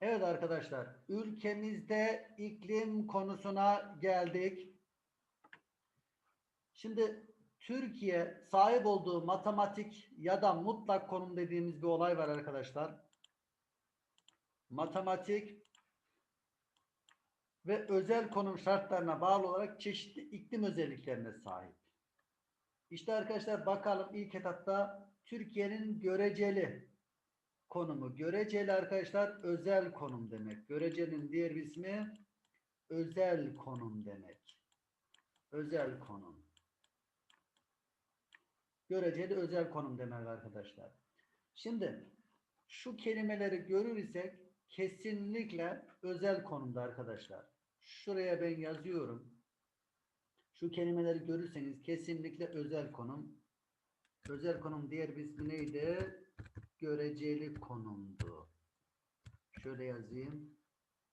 Evet arkadaşlar, ülkemizde iklim konusuna geldik. Şimdi Türkiye sahip olduğu matematik ya da mutlak konum dediğimiz bir olay var arkadaşlar. Matematik ve özel konum şartlarına bağlı olarak çeşitli iklim özelliklerine sahip. İşte arkadaşlar bakalım ilk etapta Türkiye'nin göreceli konumu. Göreceli arkadaşlar özel konum demek. Görecenin diğer ismi özel konum demek. Özel konum. Göreceli özel konum demek arkadaşlar. Şimdi şu kelimeleri görür isek kesinlikle özel konumda arkadaşlar. Şuraya ben yazıyorum. Şu kelimeleri görürseniz kesinlikle özel konum. Özel konum diğer bir ismi neydi? Göreceli konumdu. Şöyle yazayım.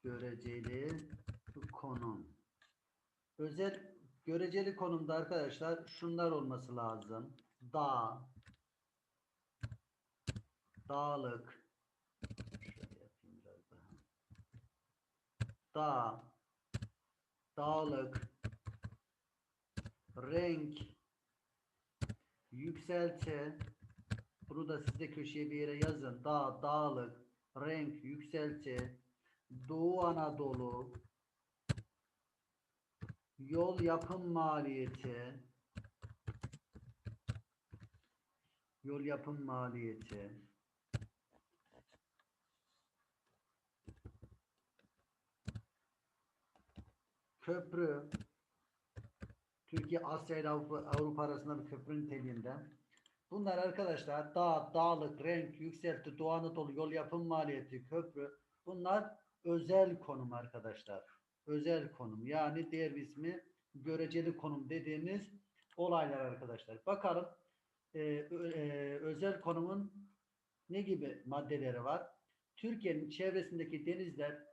Göreceli konum. Özel göreceli konumda arkadaşlar şunlar olması lazım. Dağ, dağlık, şöyle yapayım biraz daha. Dağ, dağlık, renk, yükselti, bunu da siz de köşeye bir yere yazın. Dağ, dağlık, renk, yükselti, Doğu Anadolu, yol yapım maliyeti, yol yapım maliyeti, köprü, Türkiye Asya ile Avrupa, Avrupa arasında bir köprü niteliğinde. Bunlar arkadaşlar dağ, dağlık, renk, yükselti, Doğu Anadolu, yol yapım maliyeti, köprü. Bunlar özel konum arkadaşlar. Özel konum. Yani diğer ismi göreceli konum dediğimiz olaylar arkadaşlar. Bakalım e, e, özel konumun ne gibi maddeleri var? Türkiye'nin çevresindeki denizler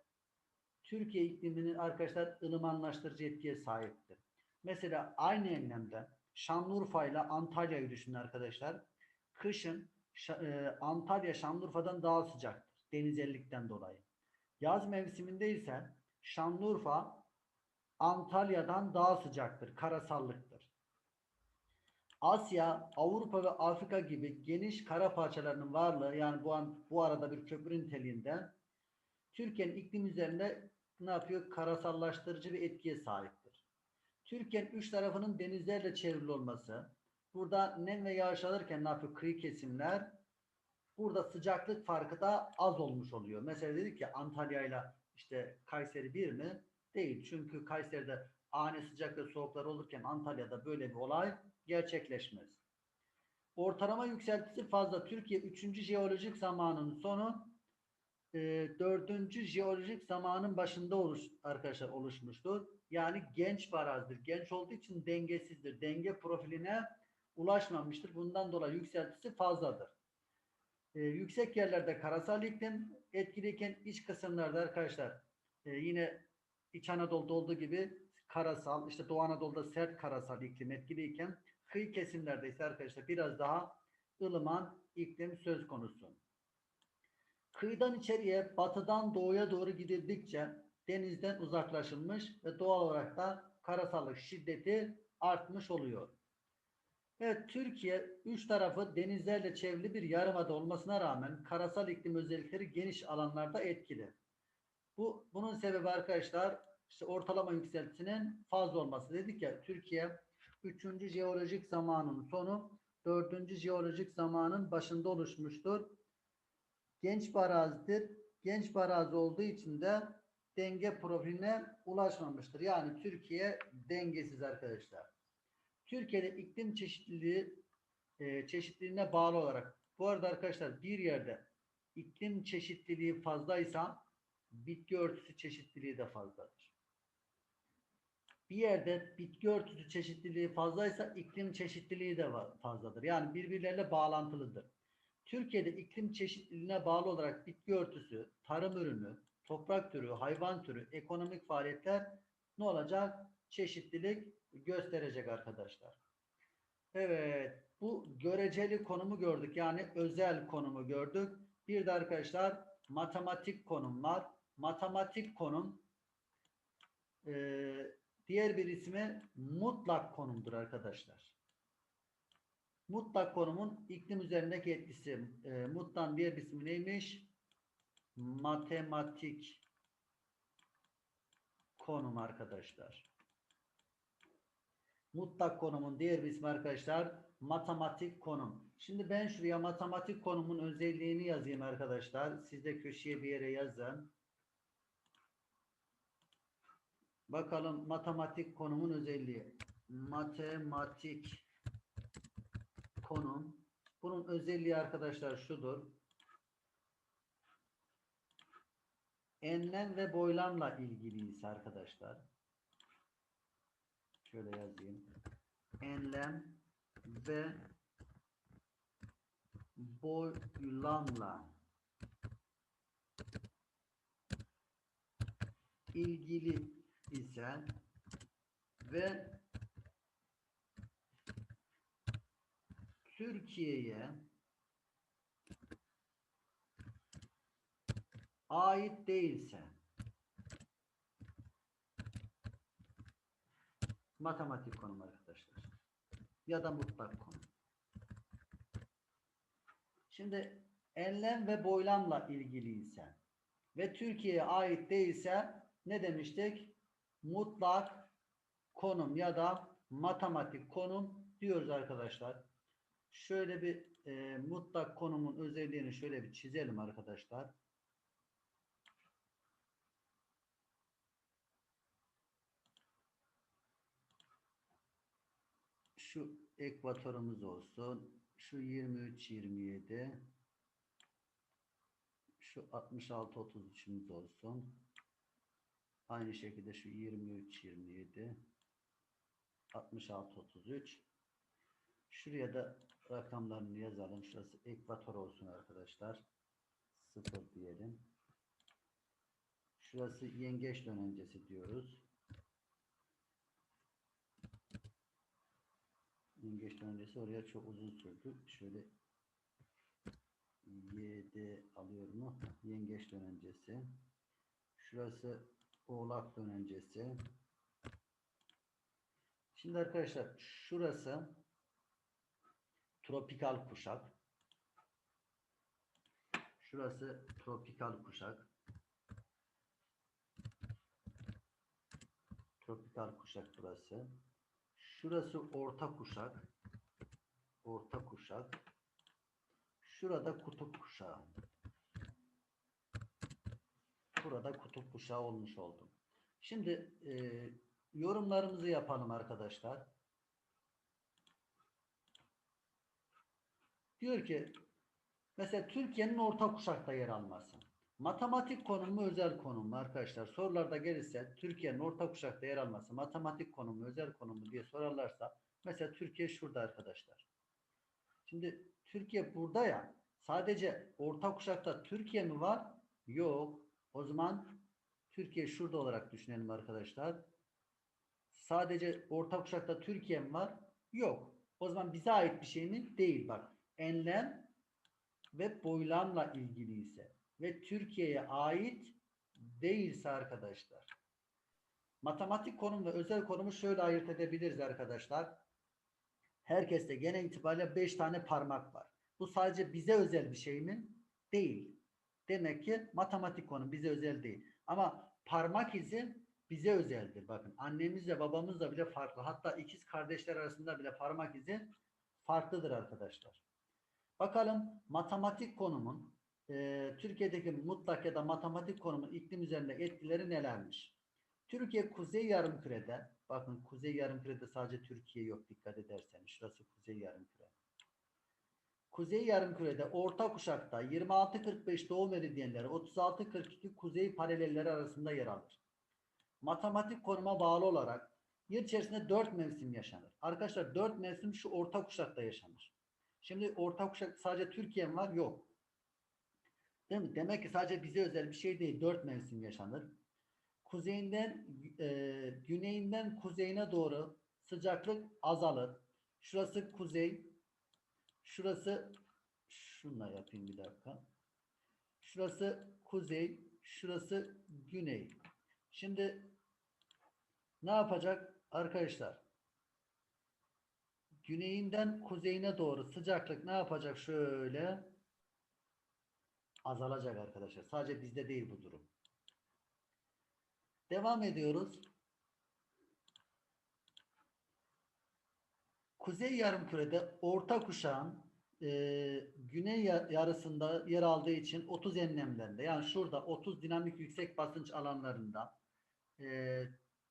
Türkiye ikliminin arkadaşlar ılımanlaştırıcı etkiye sahiptir. Mesela aynı enlemde Şanlıurfa ile Antalya'yı düşünün arkadaşlar. Kışın e, Antalya Şanlıurfa'dan daha sıcaktır. Denizellikten dolayı. Yaz mevsiminde ise Şanlıurfa Antalya'dan daha sıcaktır. Karasallıktır. Asya, Avrupa ve Afrika gibi geniş kara parçalarının varlığı yani bu an bu arada bir köprü niteliğinde Türkiye'nin iklim üzerinde ne yapıyor? Karasallaştırıcı bir etkiye sahiptir. Türkiye'nin üç tarafının denizlerle çevrili olması, burada nem ve yağış alırken ne yapıyor? Kıyı kesimler, burada sıcaklık farkı da az olmuş oluyor. Mesela dedik ki Antalya ile işte Kayseri bir mi? Değil. Çünkü Kayseri'de ani sıcak ve soğuklar olurken Antalya'da böyle bir olay gerçekleşmez. Ortalama yükseltisi fazla. Türkiye 3. jeolojik zamanın sonu e, 4. jeolojik zamanın başında oluş, arkadaşlar oluşmuştur. Yani genç barazdır. Genç olduğu için dengesizdir. Denge profiline ulaşmamıştır. Bundan dolayı yükseltisi fazladır. E, yüksek yerlerde karasal iklim etkiliyken iç kısımlarda arkadaşlar e, yine İç Anadolu'da olduğu gibi karasal, işte Doğu Anadolu'da sert karasal iklim etkiliyken kıyı kesimlerde ise arkadaşlar biraz daha ılıman iklim söz konusu. Kıyıdan içeriye batıdan doğuya doğru gidildikçe denizden uzaklaşılmış ve doğal olarak da karasallık şiddeti artmış oluyor. Evet Türkiye üç tarafı denizlerle çevrili bir yarımada olmasına rağmen karasal iklim özellikleri geniş alanlarda etkili. Bu bunun sebebi arkadaşlar işte ortalama yükseltisinin fazla olması. Dedik ya Türkiye 3. jeolojik zamanın sonu 4. jeolojik zamanın başında oluşmuştur. Genç bir. Genç bir olduğu için de denge profiline ulaşmamıştır. Yani Türkiye dengesiz arkadaşlar. Türkiye'de iklim çeşitliliği e, çeşitliliğine bağlı olarak bu arada arkadaşlar bir yerde iklim çeşitliliği fazlaysa bitki örtüsü çeşitliliği de fazladır. Bir yerde bitki örtüsü çeşitliliği fazlaysa iklim çeşitliliği de fazladır. Yani birbirleriyle bağlantılıdır. Türkiye'de iklim çeşitliliğine bağlı olarak bitki örtüsü, tarım ürünü, toprak türü, hayvan türü, ekonomik faaliyetler ne olacak? Çeşitlilik gösterecek arkadaşlar. Evet, bu göreceli konumu gördük. Yani özel konumu gördük. Bir de arkadaşlar matematik konum var. Matematik konum eee, diğer bir ismi mutlak konumdur arkadaşlar. Mutlak konumun iklim üzerindeki etkisi eee mutlan diğer bir ismi neymiş? Matematik konum arkadaşlar. Mutlak konumun diğer bir ismi arkadaşlar matematik konum. Şimdi ben şuraya matematik konumun özelliğini yazayım arkadaşlar. Siz de köşeye bir yere yazın. Bakalım matematik konumun özelliği. Matematik konum. Bunun özelliği arkadaşlar şudur. Enlem ve boylamla ilgiliyse arkadaşlar. Şöyle yazayım. Enlem ve boylamla ilgili ise ve Türkiye'ye ait değilse matematik konum arkadaşlar ya da mutlak konum. Şimdi enlem ve boylamla ilgiliyse ve Türkiye'ye ait değilse ne demiştik? Mutlak konum ya da matematik konum diyoruz arkadaşlar. Şöyle bir e, mutlak konumun özelliğini şöyle bir çizelim arkadaşlar. Şu ekvatorumuz olsun. Şu 23 27 şu 66 33'ümüz olsun. Aynı şekilde şu 23 27 66 33 Şuraya da rakamlarını yazalım. Şurası ekvator olsun arkadaşlar. 0 diyelim. Şurası yengeç dönencesi diyoruz. Yengeç dönencesi oraya çok uzun sürdü. Şöyle YD alıyor mu? Yengeç dönencesi. Şurası oğlak dönencesi. Şimdi arkadaşlar şurası tropikal kuşak. Şurası tropikal kuşak. Tropikal kuşak burası. Şurası orta kuşak. Orta kuşak. Şurada kutup kuşağı. Burada kutup kuşağı olmuş oldum. Şimdi e, yorumlarımızı yapalım arkadaşlar. Diyor ki mesela Türkiye'nin orta kuşakta yer alması. Matematik konumu özel konum mu arkadaşlar? Sorularda gelirse Türkiye'nin orta kuşakta yer alması matematik konumu özel konumu diye sorarlarsa mesela Türkiye şurada arkadaşlar. Şimdi Türkiye burada ya sadece orta kuşakta Türkiye mi var? Yok. O zaman Türkiye şurada olarak düşünelim arkadaşlar. Sadece orta kuşakta Türkiye mi var? Yok. O zaman bize ait bir şey mi? Değil bak. Enlem ve boylamla ilgili ise ve Türkiye'ye ait değilse arkadaşlar. Matematik konum ve özel konumu şöyle ayırt edebiliriz arkadaşlar. Herkeste genel itibariyle 5 tane parmak var. Bu sadece bize özel bir şey mi? Değil. Demek ki matematik konum bize özel değil. Ama parmak izi bize özeldir. Bakın annemizle babamızla bile farklı. Hatta ikiz kardeşler arasında bile parmak izi farklıdır arkadaşlar. Bakalım matematik konumun e, Türkiye'deki mutlak ya da matematik konumun iklim üzerinde etkileri nelermiş? Türkiye kuzey yarımkürede bakın kuzey yarımkürede sadece Türkiye yok dikkat ederseniz şurası kuzey yarımküre. Kuzey yarımkürede orta kuşakta 26-45 doğu meridyenleri 36-42 kuzey paralelleri arasında yer alır. Matematik konuma bağlı olarak yıl içerisinde 4 mevsim yaşanır. Arkadaşlar 4 mevsim şu orta kuşakta yaşanır. Şimdi orta kuşak sadece Türkiye var? Yok. Değil mi? Demek ki sadece bize özel bir şey değil. 4 mevsim yaşanır. Kuzeyinden e, güneyinden kuzeyine doğru sıcaklık azalır. Şurası kuzey. Şurası şunla yapayım bir dakika. Şurası kuzey, şurası güney. Şimdi ne yapacak arkadaşlar? Güneyinden kuzeyine doğru sıcaklık ne yapacak şöyle? Azalacak arkadaşlar. Sadece bizde değil bu durum. Devam ediyoruz. Kuzey yarımkürede orta kuşağın e, güney ya- yarısında yer aldığı için 30 enlemlerinde yani şurada 30 dinamik yüksek basınç alanlarında e,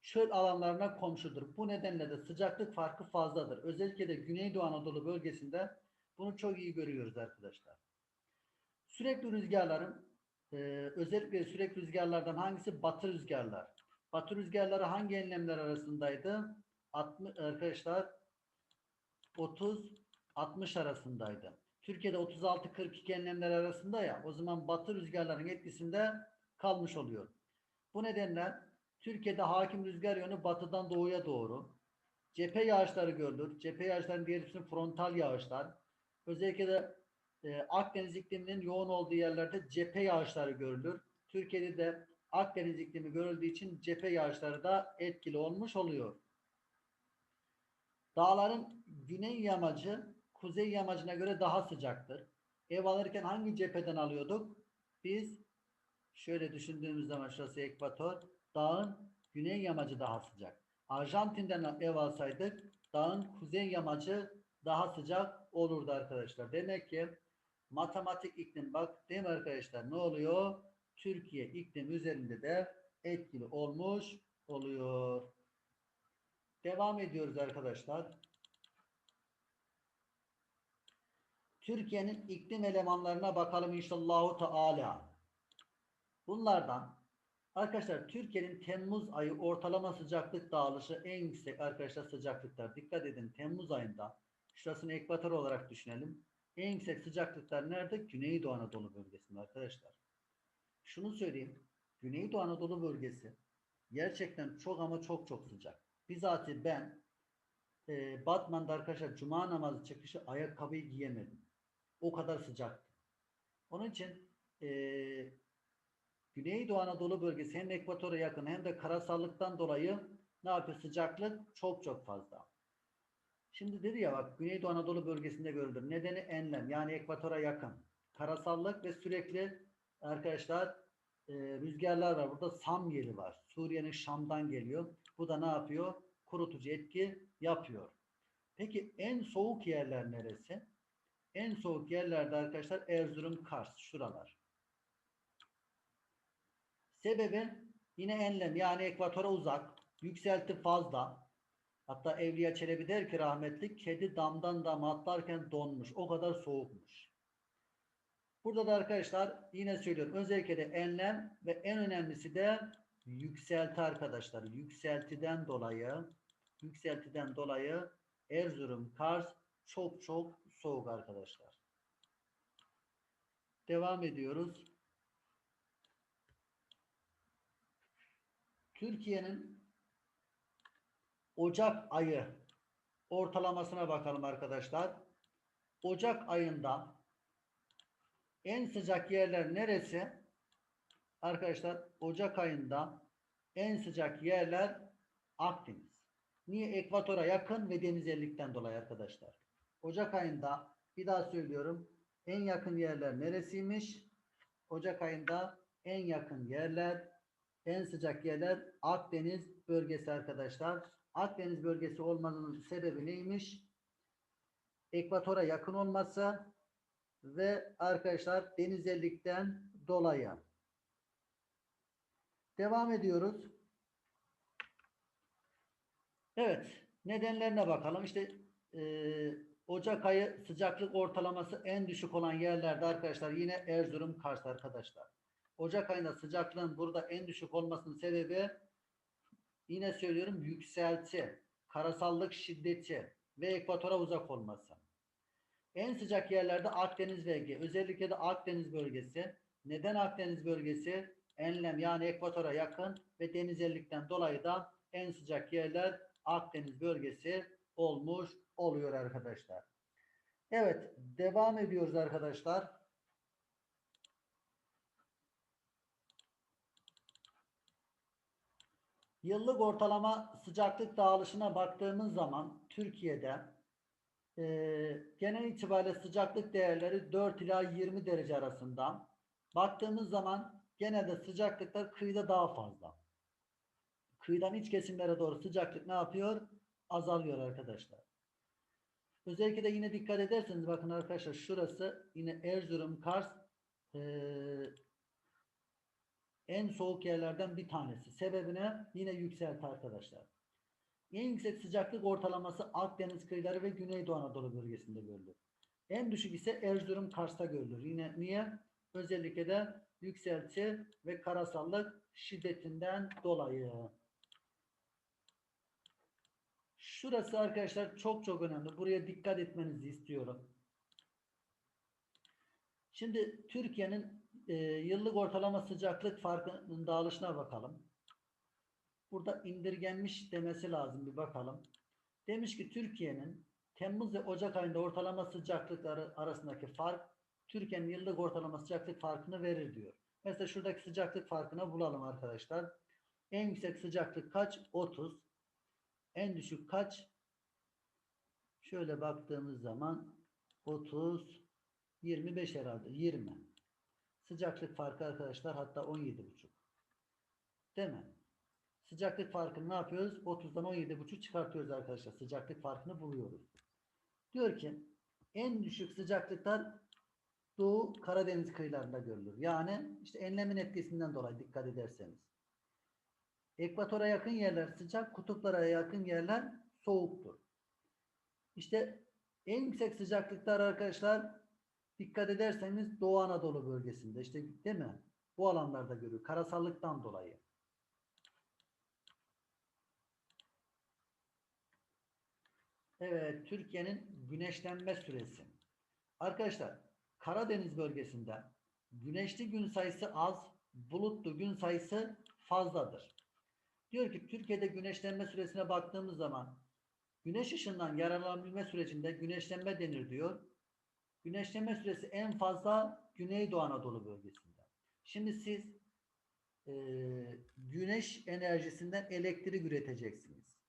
çöl alanlarına komşudur. Bu nedenle de sıcaklık farkı fazladır. Özellikle de Güneydoğu Anadolu bölgesinde bunu çok iyi görüyoruz arkadaşlar. Sürekli rüzgarların e, özellikle sürekli rüzgarlardan hangisi? Batı rüzgarlar. Batı rüzgarları hangi enlemler arasındaydı? 60, arkadaşlar 30-60 arasındaydı. Türkiye'de 36-42 enlemler arasında ya o zaman batı rüzgarların etkisinde kalmış oluyor. Bu nedenle Türkiye'de hakim rüzgar yönü batıdan doğuya doğru. Cephe yağışları görülür. Cephe yağışlarının diğer ismi frontal yağışlar. Özellikle de e, Akdeniz ikliminin yoğun olduğu yerlerde cephe yağışları görülür. Türkiye'de de Akdeniz iklimi görüldüğü için cephe yağışları da etkili olmuş oluyor. Dağların güney yamacı kuzey yamacına göre daha sıcaktır. Ev alırken hangi cepheden alıyorduk? Biz şöyle düşündüğümüz zaman şurası ekvator. Dağın güney yamacı daha sıcak. Arjantin'den ev alsaydık dağın kuzey yamacı daha sıcak olurdu arkadaşlar. Demek ki matematik iklim bak değil mi arkadaşlar ne oluyor? Türkiye iklim üzerinde de etkili olmuş oluyor. Devam ediyoruz arkadaşlar. Türkiye'nin iklim elemanlarına bakalım inşallahu teala. Bunlardan arkadaşlar Türkiye'nin Temmuz ayı ortalama sıcaklık dağılışı en yüksek arkadaşlar sıcaklıklar. Dikkat edin Temmuz ayında şurasını ekvator olarak düşünelim. En yüksek sıcaklıklar nerede? Güneydoğu Anadolu bölgesinde arkadaşlar. Şunu söyleyeyim. Güneydoğu Anadolu bölgesi gerçekten çok ama çok çok sıcak. Bizatihi ben e, Batman'da arkadaşlar cuma namazı çıkışı ayakkabıyı giyemedim. O kadar sıcaktı. Onun için e, Güneydoğu Anadolu bölgesi hem ekvatora yakın hem de karasallıktan dolayı ne yapıyor? Sıcaklık çok çok fazla. Şimdi dedi ya bak Güneydoğu Anadolu bölgesinde görülür. Nedeni enlem yani ekvatora yakın. Karasallık ve sürekli arkadaşlar e, rüzgarlar var. Burada Sam yeli var. Suriye'nin Şam'dan geliyor. Bu da ne yapıyor? Kurutucu etki yapıyor. Peki en soğuk yerler neresi? En soğuk yerlerde arkadaşlar Erzurum, Kars, şuralar. Sebebi yine enlem yani ekvatora uzak, yükselti fazla. Hatta Evliya Çelebi der ki rahmetli kedi damdan dama atlarken donmuş. O kadar soğukmuş. Burada da arkadaşlar yine söylüyorum özellikle de enlem ve en önemlisi de yükselti arkadaşlar. Yükseltiden dolayı yükseltiden dolayı Erzurum, Kars çok çok soğuk arkadaşlar. Devam ediyoruz. Türkiye'nin Ocak ayı ortalamasına bakalım arkadaşlar. Ocak ayında en sıcak yerler neresi? Arkadaşlar Ocak ayında en sıcak yerler Akdeniz. Niye? Ekvatora yakın ve denizellikten dolayı arkadaşlar. Ocak ayında bir daha söylüyorum. En yakın yerler neresiymiş? Ocak ayında en yakın yerler, en sıcak yerler Akdeniz bölgesi arkadaşlar. Akdeniz bölgesi olmanın sebebi neymiş? Ekvatora yakın olması ve arkadaşlar denizellikten dolayı. Devam ediyoruz. Evet, nedenlerine bakalım. İşte e, Ocak ayı sıcaklık ortalaması en düşük olan yerlerde arkadaşlar yine Erzurum, Kars arkadaşlar. Ocak ayında sıcaklığın burada en düşük olmasının sebebi yine söylüyorum yükselti, karasallık şiddeti ve ekvatora uzak olması. En sıcak yerlerde Akdeniz ve Ege. Özellikle de Akdeniz bölgesi. Neden Akdeniz bölgesi? Enlem yani ekvatora yakın ve denizellikten dolayı da en sıcak yerler Akdeniz bölgesi olmuş oluyor arkadaşlar. Evet devam ediyoruz arkadaşlar. Yıllık ortalama sıcaklık dağılışına baktığımız zaman Türkiye'de eee, genel itibariyle sıcaklık değerleri 4 ila 20 derece arasında. Baktığımız zaman genelde sıcaklıklar kıyıda daha fazla. Kıyıdan iç kesimlere doğru sıcaklık ne yapıyor? Azalıyor arkadaşlar. Özellikle de yine dikkat ederseniz bakın arkadaşlar şurası yine Erzurum, Kars eee, en soğuk yerlerden bir tanesi. Sebebine yine yükselti arkadaşlar. En yüksek sıcaklık ortalaması Akdeniz kıyıları ve Güneydoğu Anadolu bölgesinde görülür. En düşük ise Erzurum, Kars'ta görülür. Yine niye? Özellikle de yükselti ve karasallık şiddetinden dolayı. Şurası arkadaşlar çok çok önemli. Buraya dikkat etmenizi istiyorum. Şimdi Türkiye'nin e, yıllık ortalama sıcaklık farkının dağılışına bakalım. Burada indirgenmiş demesi lazım bir bakalım. Demiş ki Türkiye'nin Temmuz ve Ocak ayında ortalama sıcaklıkları arasındaki fark Türkiye'nin yıllık ortalama sıcaklık farkını verir diyor. Mesela şuradaki sıcaklık farkını bulalım arkadaşlar. En yüksek sıcaklık kaç? 30. En düşük kaç? Şöyle baktığımız zaman 30 25 herhalde 20. Sıcaklık farkı arkadaşlar hatta 17,5. Değil mi? Sıcaklık farkını ne yapıyoruz? 30'dan 17,5 çıkartıyoruz arkadaşlar. Sıcaklık farkını buluyoruz. Diyor ki en düşük sıcaklıklar Doğu Karadeniz kıyılarında görülür. Yani işte enlemin etkisinden dolayı dikkat ederseniz. Ekvatora yakın yerler sıcak, kutuplara yakın yerler soğuktur. İşte en yüksek sıcaklıklar arkadaşlar dikkat ederseniz Doğu Anadolu bölgesinde işte değil mi? Bu alanlarda görülür. Karasallıktan dolayı. Evet, Türkiye'nin güneşlenme süresi. Arkadaşlar, Karadeniz bölgesinde güneşli gün sayısı az, bulutlu gün sayısı fazladır. Diyor ki Türkiye'de güneşlenme süresine baktığımız zaman güneş ışığından yararlanabilme sürecinde güneşlenme denir diyor. Güneşlenme süresi en fazla Güneydoğu Anadolu bölgesinde. Şimdi siz e, güneş enerjisinden elektrik üreteceksiniz.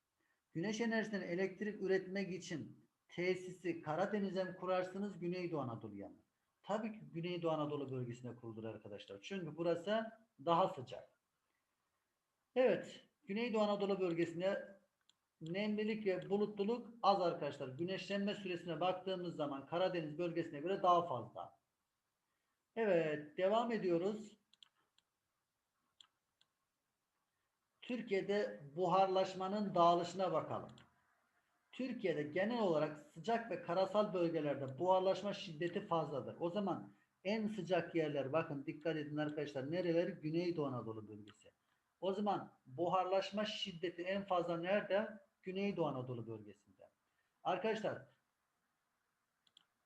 Güneş enerjisinden elektrik üretmek için tesisi Karadeniz'e mi kurarsınız Güneydoğu Anadolu'ya mı? Tabii ki Güneydoğu Anadolu bölgesine kurulur arkadaşlar. Çünkü burası daha sıcak. Evet, Güneydoğu Anadolu bölgesinde nemlilik ve bulutluluk az arkadaşlar. Güneşlenme süresine baktığımız zaman Karadeniz bölgesine göre daha fazla. Evet, devam ediyoruz. Türkiye'de buharlaşmanın dağılışına bakalım. Türkiye'de genel olarak sıcak ve karasal bölgelerde buharlaşma şiddeti fazladır. O zaman en sıcak yerler bakın dikkat edin arkadaşlar nereleri? Güneydoğu Anadolu bölgesi. O zaman buharlaşma şiddeti en fazla nerede? Güneydoğu Anadolu bölgesinde. Arkadaşlar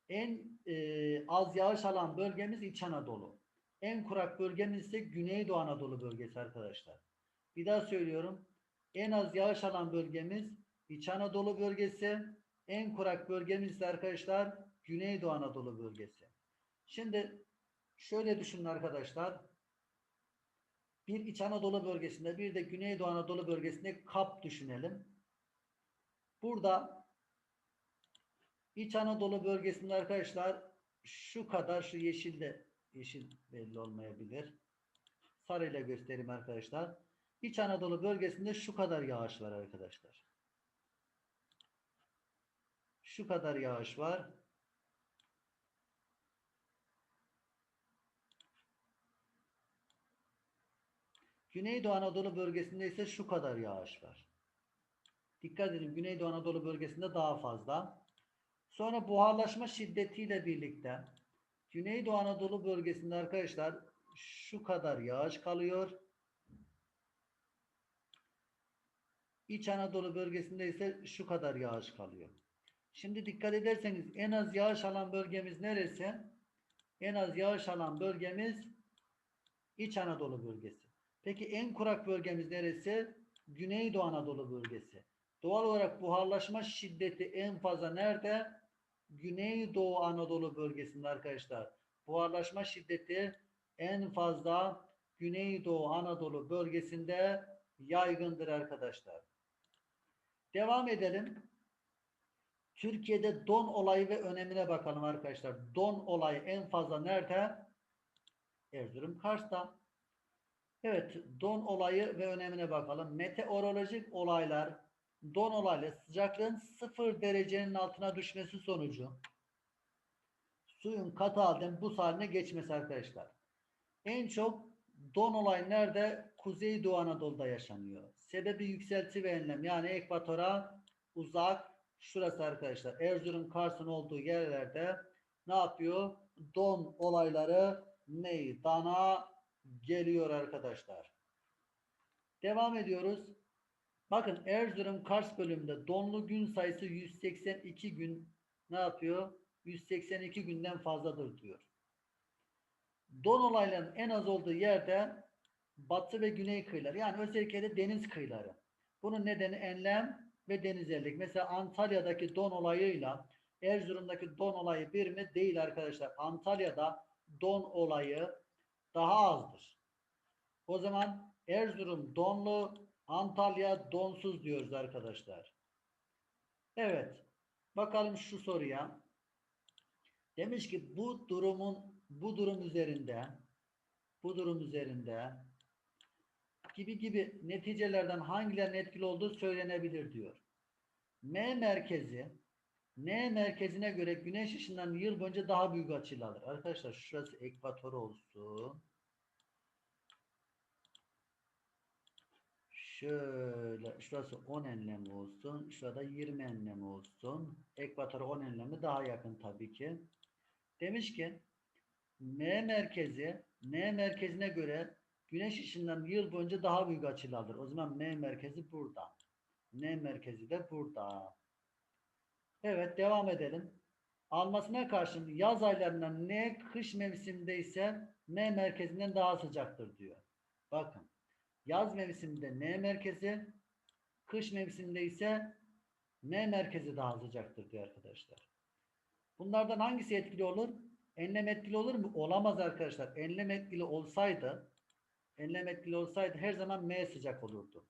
en e, az yağış alan bölgemiz İç Anadolu. En kurak bölgemiz ise Güneydoğu Anadolu bölgesi arkadaşlar. Bir daha söylüyorum. En az yağış alan bölgemiz İç Anadolu bölgesi. En kurak bölgemiz ise arkadaşlar Güneydoğu Anadolu bölgesi. Şimdi şöyle düşünün arkadaşlar. Bir İç Anadolu bölgesinde bir de Güneydoğu Anadolu bölgesinde kap düşünelim. Burada İç Anadolu bölgesinde arkadaşlar şu kadar şu yeşilde yeşil belli olmayabilir. Sarıyla göstereyim arkadaşlar. İç Anadolu bölgesinde şu kadar yağış var arkadaşlar. Şu kadar yağış var. Güneydoğu Anadolu bölgesinde ise şu kadar yağış var. Dikkat edin Güneydoğu Anadolu bölgesinde daha fazla. Sonra buharlaşma şiddetiyle birlikte Güneydoğu Anadolu bölgesinde arkadaşlar şu kadar yağış kalıyor. İç Anadolu bölgesinde ise şu kadar yağış kalıyor. Şimdi dikkat ederseniz en az yağış alan bölgemiz neresi? En az yağış alan bölgemiz İç Anadolu bölgesi. Peki en kurak bölgemiz neresi? Güneydoğu Anadolu bölgesi. Doğal olarak buharlaşma şiddeti en fazla nerede? Güneydoğu Anadolu bölgesinde arkadaşlar. Buharlaşma şiddeti en fazla Güneydoğu Anadolu bölgesinde yaygındır arkadaşlar. Devam edelim. Türkiye'de don olayı ve önemine bakalım arkadaşlar. Don olayı en fazla nerede? Erzurum, Kars'ta. Evet, don olayı ve önemine bakalım. Meteorolojik olaylar, don olaylı sıcaklığın sıfır derecenin altına düşmesi sonucu suyun katı halden buz haline geçmesi arkadaşlar. En çok don olayı nerede? Kuzeydoğu Anadolu'da yaşanıyor. Sebebi yükselti ve enlem yani ekvatora uzak şurası arkadaşlar. Erzurum, Kars'ın olduğu yerlerde ne yapıyor? Don olayları meydana geliyor arkadaşlar. Devam ediyoruz. Bakın Erzurum Kars bölümünde donlu gün sayısı 182 gün ne yapıyor? 182 günden fazladır diyor. Don olaylarının en az olduğu yerde batı ve güney kıyıları yani özellikle de deniz kıyıları. Bunun nedeni enlem ve denizerlik. Mesela Antalya'daki don olayıyla Erzurum'daki don olayı bir mi? Değil arkadaşlar. Antalya'da don olayı daha azdır. O zaman Erzurum donlu, Antalya donsuz diyoruz arkadaşlar. Evet. Bakalım şu soruya. Demiş ki bu durumun bu durum üzerinde bu durum üzerinde gibi gibi neticelerden hangilerinin etkili olduğu söylenebilir diyor. M merkezi N merkezine göre güneş ışığından yıl boyunca daha büyük açıyla alır. Arkadaşlar şurası ekvator olsun. Şöyle şurası 10 enlem olsun. Şurada 20 enlem olsun. Ekvator 10 enlemi daha yakın tabii ki. Demiş ki M merkezi N merkezine göre güneş ışığından yıl boyunca daha büyük açıyla alır. O zaman M merkezi burada. N merkezi de burada. Evet devam edelim. Almasına karşın yaz aylarında N kış mevsiminde ise M merkezinden daha sıcaktır diyor. Bakın. Yaz mevsiminde N merkezi, kış mevsiminde ise M merkezi daha sıcaktır diyor arkadaşlar. Bunlardan hangisi etkili olur? Enlem etkili olur mu? Olamaz arkadaşlar. Enlem etkili olsaydı enlem etkili olsaydı her zaman M sıcak olurdu.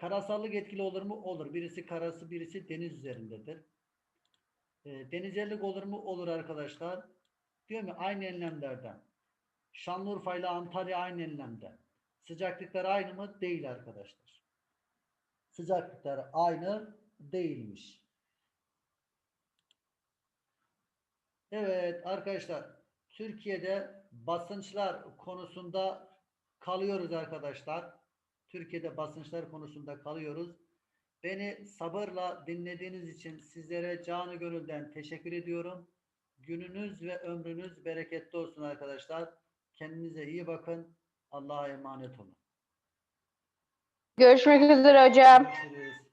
Karasallık etkili olur mu? Olur. Birisi karası, birisi deniz üzerindedir. E, denizerlik olur mu? Olur arkadaşlar. Diyor mu? Aynı enlemlerden. Şanlıurfa ile Antalya aynı enlemde. Sıcaklıkları aynı mı? Değil arkadaşlar. Sıcaklıkları aynı değilmiş. Evet arkadaşlar Türkiye'de basınçlar konusunda kalıyoruz arkadaşlar. Türkiye'de basınçlar konusunda kalıyoruz. Beni sabırla dinlediğiniz için sizlere canı gönülden teşekkür ediyorum. Gününüz ve ömrünüz bereketli olsun arkadaşlar. Kendinize iyi bakın. Allah'a emanet olun. Görüşmek üzere hocam. Görüşürüz.